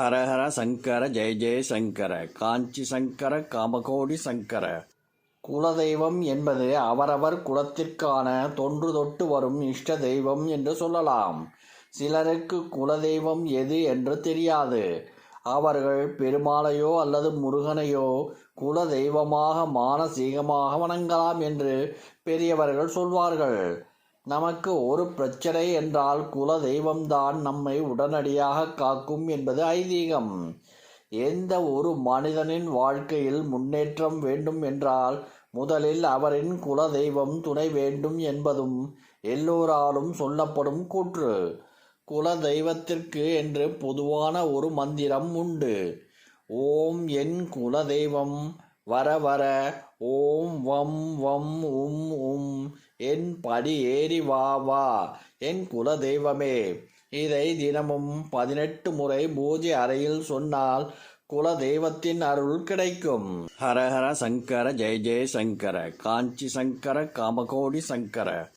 ஹரஹர சங்கர ஜெய ஜெய சங்கர காஞ்சி சங்கர காமகோடி சங்கர. குலதெய்வம் என்பது அவரவர் குலத்திற்கான தொன்று தொட்டு வரும் இஷ்ட தெய்வம் என்று சொல்லலாம். சிலருக்கு குலதெய்வம் எது என்று தெரியாது. அவர்கள் பெருமாளையோ அல்லது முருகனையோ குல தெய்வமாக மானசீகமாக வணங்கலாம் என்று பெரியவர்கள் சொல்வார்கள். நமக்கு ஒரு பிரச்சனை என்றால் குல தெய்வம்தான் நம்மை உடனடியாக காக்கும் என்பது ஐதீகம். எந்த ஒரு மனிதனின் வாழ்க்கையில் முன்னேற்றம் வேண்டும் என்றால் முதலில் அவரின் குல தெய்வம் துணை வேண்டும் என்பதும் எல்லோராலும் சொல்லப்படும் கூற்று. குல தெய்வத்திற்கு என்று பொதுவான ஒரு மந்திரம் உண்டு. ஓம் என் குல தெய்வம் வர வர ஓம் வம் வம் உம் உம் என் படி ஏறி வா வா என் குல தெய்வமே. இதை தினமும் பதினெட்டு முறை பூஜை அறையில் சொன்னால் குல தெய்வத்தின் அருள் கிடைக்கும். ஹரஹர சங்கர ஜெய ஜெய சங்கர காஞ்சி சங்கர காமகோடி சங்கர.